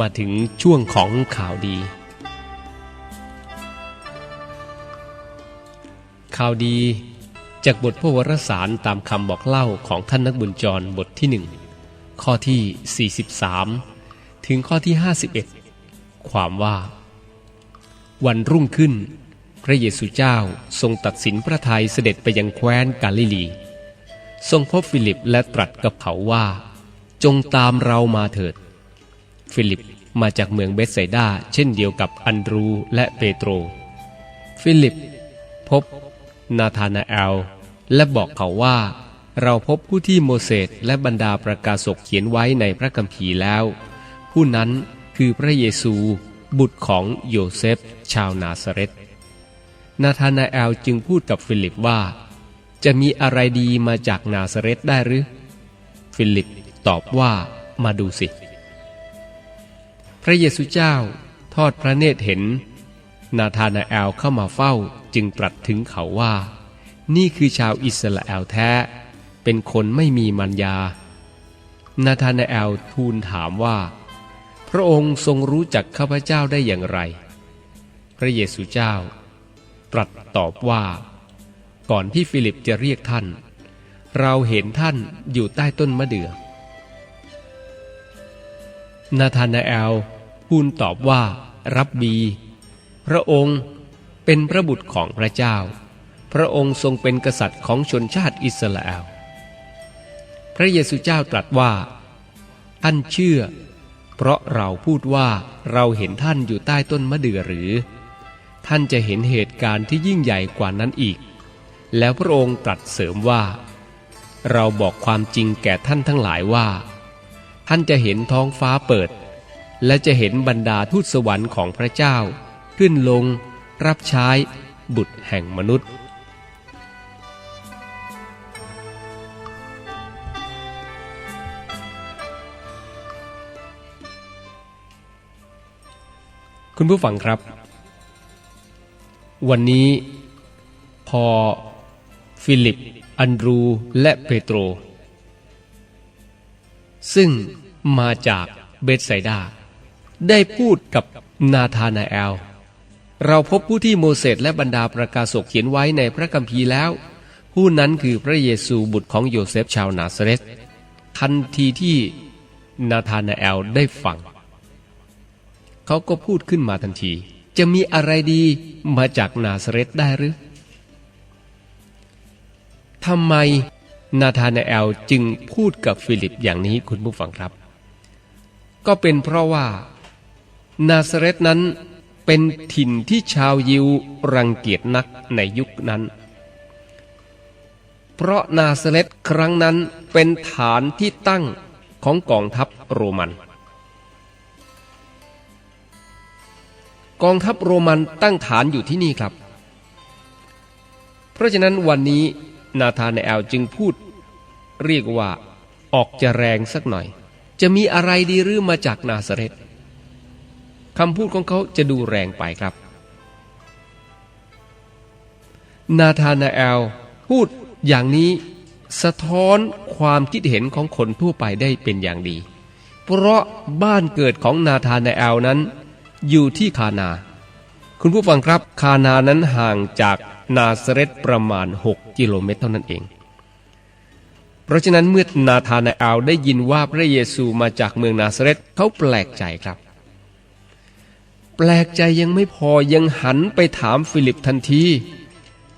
มาถึงช่วงของข่าวดี ข่าวดีจากบทพระวรสารตามคำบอกเล่าของท่านนักบุญจรบทที่หนึ่งข้อที่ 43 ถึงข้อที่ 51 ความว่า วันรุ่งขึ้น พระเยซูเจ้าทรงตัดสินพระทัยเสด็จไปยังแคว้นกาลิลี ทรงพบฟิลิปและตรัสกับเขาว่า จงตามเรามาเถิด ฟิลิปมาจากเมืองเบธไซดาเช่นเดียวกับอันดรูและเปโตร ฟิลิป พบ นาธานาเอล และบอกเขาว่า เราพบผู้ที่โมเสสและบรรดาประกาศกเขียนไว้ในพระคัมภีร์แล้ว ผู้นั้นคือพระเยซู บุตรของโยเซฟ ชาวนาซาเรตนาธานาเอลจึงพูดกับฟิลิปว่า จะมีอะไรดีมาจากนาซาเรตได้หรือ ฟิลิปตอบว่ามาดูสิ ระเยซูเจ้าทอดพระเนตรเห็น นาธานาแอลเข้ามาเฝ้าจึงตรัสถึงเขาว่า นี่คือชาวอิสราเอลแท้ เป็นคนไม่มีมัญญา นาธานาแอลทูลถามว่า พระองค์ทรงรู้จักข้าพเจ้าได้อย่างไร พระเยซูเจ้า ตรัสตอบว่า ก่อนที่ฟิลิปจะเรียกท่าน เราเห็นท่านอยู่ใต้ต้นมะเดื่อนาธานาแอล พูนตอบว่า รับบี พระองค์เป็นพระบุตรของพระเจ้า พระองค์ทรงเป็นกษัตริย์ของชนชาติอิสราเอล พระเยซูเจ้าตรัสว่า ท่านเชื่อ เพราะเราพูดว่าเราเห็นท่านอยู่ใต้ต้นมะเดื่อหรือ ท่านจะเห็นเหตุการณ์ที่ยิ่งใหญ่กว่านั้นอีก แล้วพระองค์ตรัสเสริมว่า เราบอกความจริงแก่ท่านทั้งหลายว่า ท่านจะเห็นท้องฟ้าเปิด และจะเห็นบรรดาทูตสวรรค์ของพระเจ้า ขึ้นลง รับใช้บุตรแห่งมนุษย์ คุณผู้ฟังครับ วันนี้พอฟิลิป อันดรู และเปโตร ซึ่งมาจากเบธไซดา ได้พูดกับนาธานาแอล เราพบผู้ที่โมเสสและบรรดาประกาศกเขียนไว้ในพระคัมภีร์แล้ว ผู้นั้นคือพระเยซูบุตรของโยเซฟชาวนาซาเรตทันทีที่นาธานาแอลได้ฟัง เขาก็พูดขึ้นมาทันที จะมีอะไรดีมาจากนาซาเรตได้หรือทำไมนาธานาแอลจึงพูดกับฟิลิปอย่างนี้คุณผู้ฟังครับ ก็เป็นเพราะว่า นาซาเรตนั้นเป็นถิ่นที่ชาวยิวรังเกียจนักในยุคนั้น เพราะนาซาเรตครั้งนั้นเป็นฐานที่ตั้งของกองทัพโรมัน กองทัพโรมันตั้งฐานอยู่ที่นี่ครับ เพราะฉะนั้นวันนี้นาธานแอลจึงพูด เรียกว่าออกจะแรงสักหน่อย จะมีอะไรดีหรือมาจากนาซาเรต คำพูดของเขาจะดูแรงไปครับ นาธานาแอลพูดอย่างนี้สะท้อนความคิดเห็นของคนทั่วไปได้เป็นอย่างดี เพราะบ้านเกิดของนาธานาแอลนั้น อยู่ที่คานา คุณผู้ฟังครับคานานั้นห่างจากนาซเรตประมาณ 6 กิโลเมตรเท่านั้นเอง เพราะฉะนั้นเมื่อนาธานาแอลได้ยินว่าพระเยซูมาจากเมืองนาซเรตเขาแปลกใจครับ แปลกใจยังไม่พอยังหันไปถามฟิลิปทันที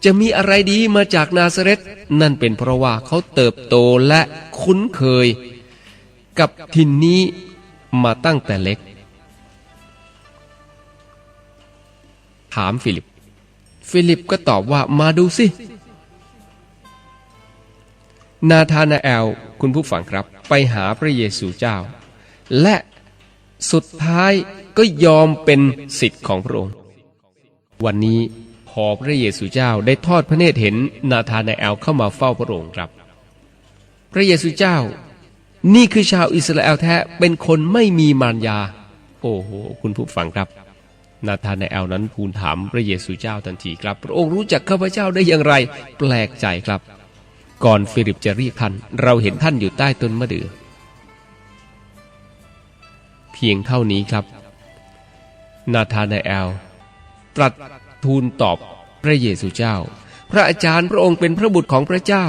จะมีอะไรดีมาจากนาซาเรตนั่นเป็นเพราะว่าเขาเติบโตและคุ้นเคย กับถิ่นนี้มาตั้งแต่เล็ก ถามฟิลิป ฟิลิปก็ตอบว่ามาดูสิ นาธานาแอลคุณผู้ฟังครับ ไปหาพระเยซูเจ้า และสุดท้าย ก็ยอมเป็นสิทธิ์ของพระองค์ วันนี้พอพระเยซูเจ้าได้ทอดพระเนตรเห็นนาธานาแอลเข้ามาเฝ้าพระองค์ครับ พระเยซูเจ้า นี่คือชาวอิสราเอลแท้เป็นคนไม่มีมารยา โอ้โหคุณผู้ฟังครับ นาธานาแอลนั้นทูลถามพระเยซูเจ้าทันทีครับ พระองค์รู้จักข้าพเจ้าได้อย่างไร แปลกใจครับ ก่อนฟิลิปจะเรียกท่าน เราเห็นท่านอยู่ใต้ต้นมะเดื่อพพียงเท่านี้ครับ นาธานาเอล ตรัสทูลตอบพระเยซูเจ้า พระอาจารย์พระองค์เป็นพระบุตรของพระเจ้า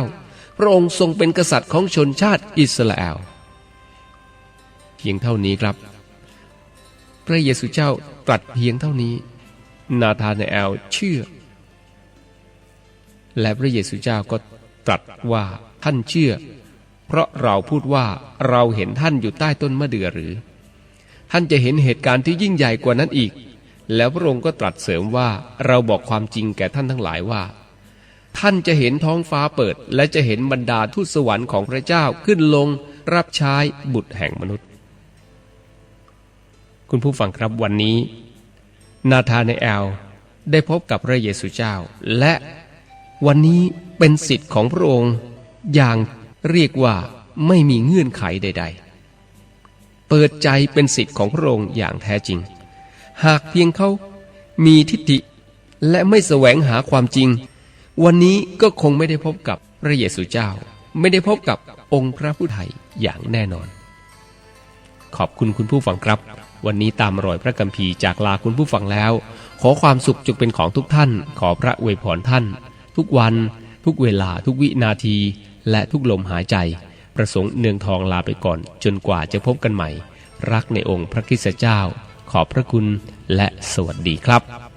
พระองค์ทรงเป็นกษัตริย์ของชนชาติอิสราเอลเพียงเท่านี้ครับ พระเยซูเจ้าตรัสเพียงเท่านี้ นาธานาเอลเชื่อ และพระเยซูเจ้าก็ตรัสว่าท่านเชื่อ เพราะเราพูดว่าเราเห็นท่านอยู่ใต้ต้นมะเดื่อหรือ ท่านจะเห็นเหตุการณ์ที่ยิ่งใหญ่กว่านั้นอีก แล้วพระองค์ก็ตรัสเสริมว่าเราบอกความจริงแก่ท่านทั้งหลายว่า ท่านจะเห็นท้องฟ้าเปิด และจะเห็นบรรดาทูตสวรรค์ของพระเจ้าขึ้นลง รับใช้บุตรแห่งมนุษย์ คุณผู้ฟังครับวันนี้ นาธาในแอลได้พบกับพระเยซูเจ้า และวันนี้เป็นสิทธิ์ของพระองค์อย่างเรียกว่าไม่มีเงื่อนไขใด ๆ เปิดใจเป็นสิทธิ์ของพระองค์อย่างแท้จริง หากเพียงเขามีทิฏฐิและไม่แสวงหาความจริง วันนี้ก็คงไม่ได้พบกับพระเยซูเจ้า ไม่ได้พบกับองค์พระผู้ไถ่อย่างแน่นอน ขอบคุณคุณผู้ฟังครับ วันนี้ตามรอยพระกัมภีร์จากลาคุณผู้ฟังแล้ว ขอความสุขจงเป็นของทุกท่าน ขอพระอวยพรท่าน ทุกวัน ทุกเวลาทุกวินาที และทุกลมหายใจ ประสงค์เนืองทองลาไปก่อน จนกว่าจะพบกันใหม่ รักในองค์พระคริสตเจ้า ขอบพระคุณและสวัสดีครับ